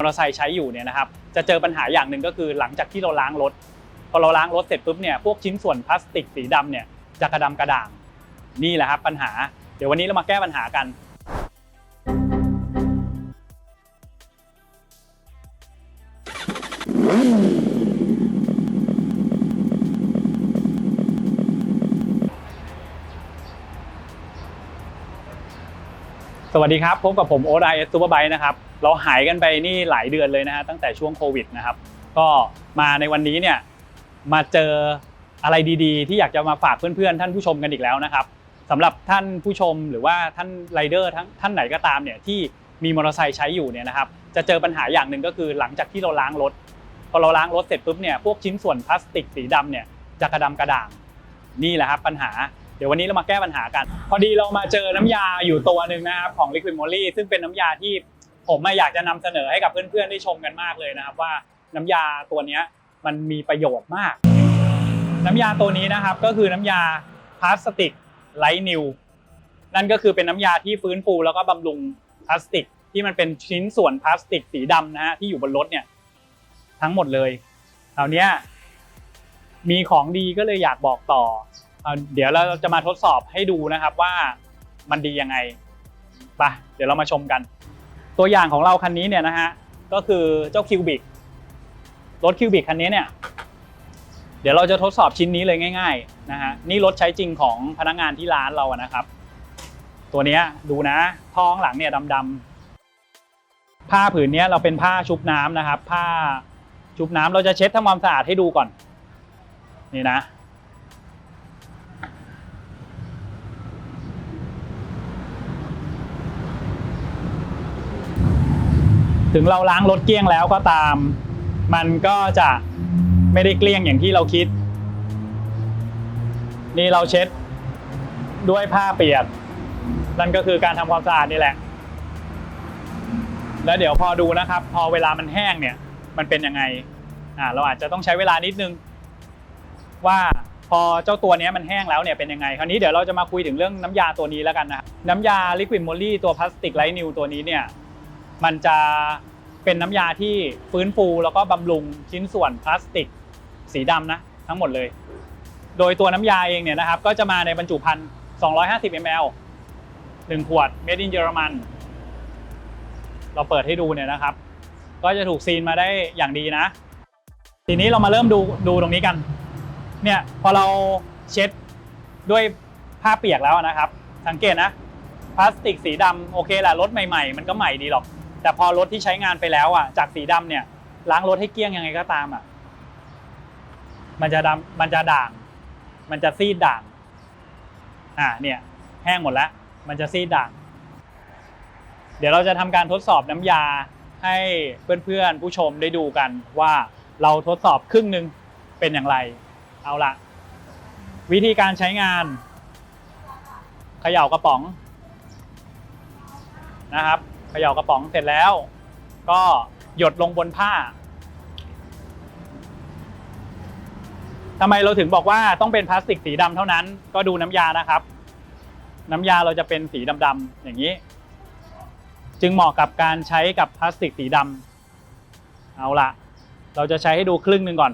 มอเตอร์ไซค์ใช้อยู่เนี่ยนะครับจะเจอปัญหาอย่างหนึ่งก็คือหลังจากที่เราล้างรถ พอเราล้างรถเสร็จปุ๊บเนี่ยพวกชิ้นส่วนพลาสติกสีดำเนี่ยจะกระดำกระด่างนี่แหละครับปัญหา เดี๋ยววันนี้เรามาแก้ปัญหากัน สวัสดีครับพบกับผมโอ๊ตไอเอสซูเปอร์ไบค์นะครับ เราหายกันไปนี่หลายเดือนเลยนะฮะตั้งแต่ช่วงโควิดนะครับ ก็มาในวันนี้เนี่ยมาเจออะไรดีๆ ที่อยากจะมาฝากเพื่อนๆ ท่านผู้ชมกันอีกแล้วนะครับสำหรับท่านผู้ชมหรือว่าท่านไรเดอร์ทั้งท่านไหนก็ตามเนี่ยที่มีมอเตอร์ไซค์ใช้อยู่เนี่ยนะครับจะเจอปัญหาอย่างหนึ่งก็คือหลังจากที่เราล้างรถพอเราล้างรถเสร็จปุ๊บเนี่ยพวกชิ้นส่วนพลาสติกสีดำเนี่ยจะกระดำกระด่างนี่แหละครับปัญหาเดี๋ยววันนี้เรามาแก้ปัญหากัน พอดีเรามาเจอน้ำยาอยู่ตัวหนึ่งนะครับของ Liquid Moly ซึ่งเป็นน้ำยาที่ ผมอะอยากจะนำเสนอให้กับเพื่อนๆได้ชมกันมากเลยนะครับ ว่าน้ำยาตัวนี้มันมีประโยชน์มาก น้ำยาตัวนี้นะครับก็คือน้ำยาพลาสติกไลท์นิวนั่นก็คือเป็นน้ำยาที่ฟื้นฟูแล้วก็บำรุงพลาสติก ที่มันเป็นชิ้นส่วนพลาสติกสีดำนะฮะที่อยู่บนรถเนี่ยทั้งหมดเลยคราวเนี้ยมีของดีก็เลยอยากบอกต่อเอาเดี๋ยวเราจะมาทดสอบให้ดูนะครับว่ามันดียังไงไปเดี๋ยวเรามาชมกัน ตัวอย่างของเราคันนี้เนี่ยนะฮะก็คือเจ้าคิวบิกรถคิวบิกคันนี้เนี่ยเดี๋ยวเราจะทดสอบชิ้นนี้เลยง่ายๆนะฮะนี่รถใช้จริงของพนักงานที่ร้านเราอะนะครับ ตัวนี้ดูนะท้องหลังเนี่ยดำๆผ้าผืนนี้เราเป็นผ้าชุบน้ำนะครับ ผ้าชุบน้ำเราจะเช็ดทำความสะอาดให้ดูก่อน นี่นะ ถึงเราล้างรถเกลี้ยงแล้วก็ตาม มันก็จะไม่ได้เกลี้ยงอย่างที่เราคิด นี่เราเช็ดด้วยผ้าเปียก นั่นก็คือการทำความสะอาดนี่แหละ แล้วเดี๋ยวพอดูนะครับ พอเวลามันแห้งเนี่ย มันเป็นยังไงอ่าเราอาจจะต้องใช้เวลานิดนึง ว่าพอเจ้าตัวเนี้ยมันแห้งแล้วเนี่ยเป็นยังไง คราวนี้เดี๋ยวเราจะมาคุยถึงเรื่องน้ำยาตัวนี้แล้วกันนะครับน้ำยา Liquid Moly ตัวพลาสติกไลท์นิวตัวนี้เนี่ย มันจะเป็นน้ำยาที่ฟื้นฟูแล้วก็บำรุงชิ้นส่วนพลาสติกสีดำนะทั้งหมดเลย โดยตัวน้ำยาเองเนี่ยนะครับ ก็จะมาในบรรจุภัณฑ์ 250 ml 1 ขวด made in เยอรมัน เราเปิดให้ดูเนี่ยนะครับ ก็จะถูกซีนมาได้อย่างดีนะ ทีนี้เรามาเริ่มดูดูตรงนี้กัน เนี่ยพอเราเช็ดด้วยผ้าเปียกแล้วนะครับ สังเกตนะพลาสติกสีดำโอเคแหละรถใหม่ ๆ มันก็ใหม่ดีหรอก แต่พอรถที่ใช้งานไปแล้วอะจากสีดำเนี่ยล้างรถให้เกลี้ยงยังไงก็ตามอะมันจะดำมันจะด่าง มันจะซีดด่าง อ่าเนี่ย แห้งหมดแล้ว มันจะซีดด่าง เดี๋ยวเราจะทำการทดสอบน้ำยาให้เพื่อนๆผู้ชมได้ดูกันว่าเราทดสอบครึ่งหนึ่งเป็นอย่างไร เอาละวิธีการใช้งานเขย่ากระป๋องนะครับ เขย่ากระป๋องเสร็จแล้ว ก็หยดลงบนผ้าทำไมเราถึงบอกว่าต้องเป็นพลาสติกสีดำเท่านั้น ก็ดูน้ำยานะครับ น้ำยาเราจะเป็นสีดำๆอย่างนี้ จึงเหมาะกับการใช้กับพลาสติกสีดำเอาละเราจะใช้ให้ดูครึ่งหนึ่งก่อน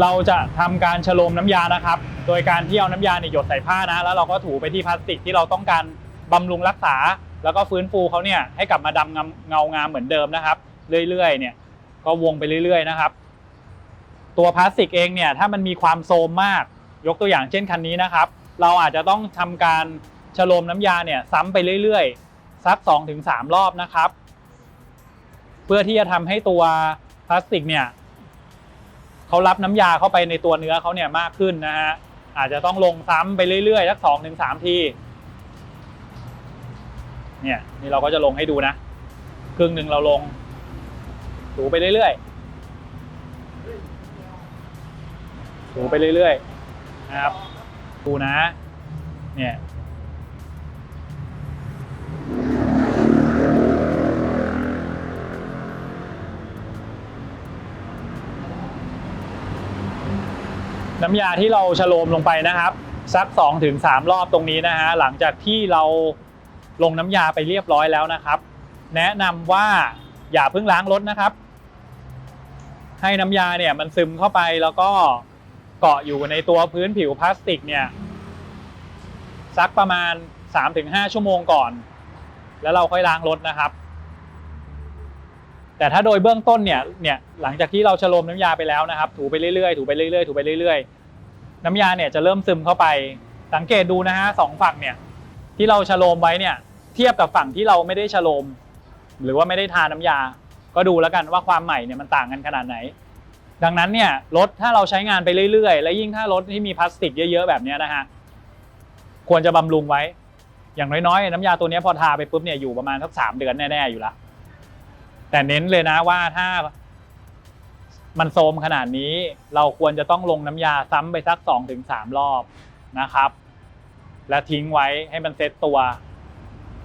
เราจะทำการฉโลมน้ำยานะครับ โดยการที่เอาน้ำยาเนี่ยหยดใส่ผ้านะ แล้วเราก็ถูไปที่พลาสติกที่เราต้องการบำรุงรักษา แล้วก็ฟื้นฟูเขาเนี่ยให้กลับมาดำงาเงางามเหมือนเดิมนะครับ เรื่อยๆเนี่ยก็วงไปเรื่อยๆนะครับ ตัวพลาสติกเองเนี่ยถ้ามันมีความโทรมมาก ยกตัวอย่างเช่นคันนี้นะครับ เราอาจจะต้องทำการฉโลมน้ำยาเนี่ยซ้ำไปเรื่อยๆสัก2-3 รอบนะครับ เพื่อที่จะทำให้ตัวพลาสติกเนี่ยเขารับน้ำยาเข้าไปในตัวเนื้อเขาเนี่ยมากขึ้นนะฮะอาจจะต้องลงซ้ำไปเรื่อยๆสักสองถึงสามที เนี่ย นี่เราก็จะลงให้ดูนะ ครึ่งหนึ่งเราลง ถูไปเรื่อยๆ ถูไปเรื่อยๆ นะครับ ดูนะ เนี่ยน้ำยาที่เราฉโลมลงไปนะครับ สัก 2-3ถึงรอบตรงนี้นะฮะหลังจากที่เรา ลงน้ำยาไปเรียบร้อยแล้วนะครับ แนะนำว่าอย่าเพิ่งล้างรถนะครับ ให้น้ำยาเนี่ยมันซึมเข้าไปแล้วก็เกาะอยู่ในตัวพื้นผิวพลาสติกเนี่ยสักประมาณ 3-5 ชั่วโมงก่อน แล้วเราค่อยล้างรถนะครับ แต่ถ้าโดยเบื้องต้นเนี่ยเนี่ยหลังจากที่เราฉโลมน้ำยาไปแล้วนะครับ ถูไปเรื่อยๆถูไปเรื่อยๆถูไปเรื่อยๆ น้ำยาเนี่ยจะเริ่มซึมเข้าไป สังเกตดูนะฮะสองฝั่งเนี่ยที่เราฉโลมไว้เนี่ย เทียบกับฝั่งที่เราไม่ได้ฉโลม หรือว่าไม่ได้ทาน้ำยา ก็ดูแล้วกันว่าความใหม่เนี่ยมันต่างกันขนาดไหน ดังนั้นเนี่ยรถถ้าเราใช้งานไปเรื่อยๆ และยิ่งถ้ารถที่มีพลาสติกเยอะๆแบบนี้นะฮะควรจะบำรุงไว้ อย่างน้อยๆ น้ำยาตัวนี้พอทาไปปุ๊บเนี่ยอยู่ประมาณสักสามเดือนแน่ๆอยู่ละแต่เน้นเลยนะว่าถ้ามันโทมขนาดนี้เราควรจะต้องลงน้ำยาซ้ำไปสักสองถึงสามรอบนะครับ และทิ้งไว้ให้มันเซ็ตตัว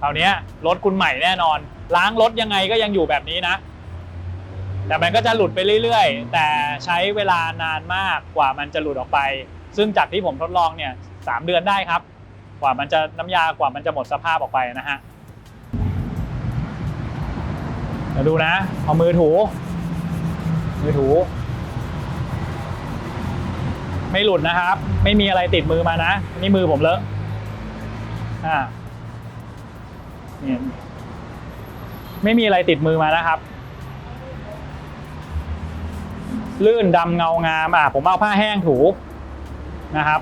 คราวนี้รถคุณใหม่แน่นอน ล้างรถยังไงก็ยังอยู่แบบนี้นะ แต่มันก็จะหลุดไปเรื่อยๆ แต่ใช้เวลานานมากกว่ามันจะหลุดออกไป ซึ่งจากที่ผมทดลองเนี่ยสามเดือนได้ครับ กว่ามันจะน้ำยากว่ามันจะหมดสภาพออกไปนะฮะเดี๋ยวดูนะ เอามือถู มือถู ไม่หลุดนะครับ ไม่มีอะไรติดมือมานะ นี่มือผมเลอะ อ่า เนี่ยไม่มีอะไรติดมือมานะครับ ลื่นดำเงางามอะผมเอาผ้าแห้งถูนะครับ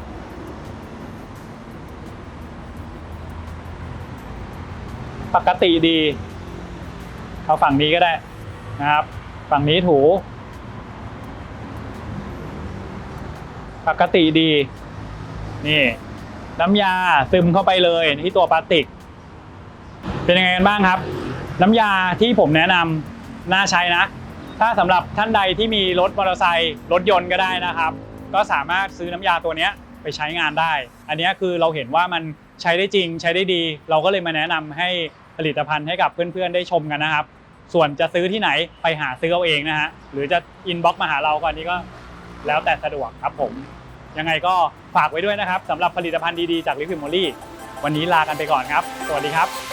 ปกติดี เอาฝั่งนี้ก็ได้นะครับ ฝั่งนี้ถู ปกติดี นี่ น้ำยาซึมเข้าไปเลยที่ตัวพลาสติก เป็นยังไงกันบ้างครับ น้ำยาที่ผมแนะนำน่าใช้นะ ถ้าสำหรับท่านใดที่มีรถมอเตอร์ไซค์รถยนต์ก็ได้นะครับ ก็สามารถซื้อน้ำยาตัวนี้ไปใช้งานได้ อันนี้คือเราเห็นว่ามันใช้ได้จริงใช้ได้ดี เราก็เลยมาแนะนำให้ผลิตภัณฑ์ให้กับเพื่อนๆได้ชมกันนะครับ ส่วนจะซื้อที่ไหนไปหาซื้อเอาเองนะฮะหรือจะอินบ็อกมาหาเราก็อันนี้ก็แล้วแต่สะดวกครับผมยังไงก็ฝากไว้ด้วยนะครับสำหรับผลิตภัณฑ์ดีๆจากลิฟิมอลี่วันนี้ลากันไปก่อนครับ สวัสดีครับ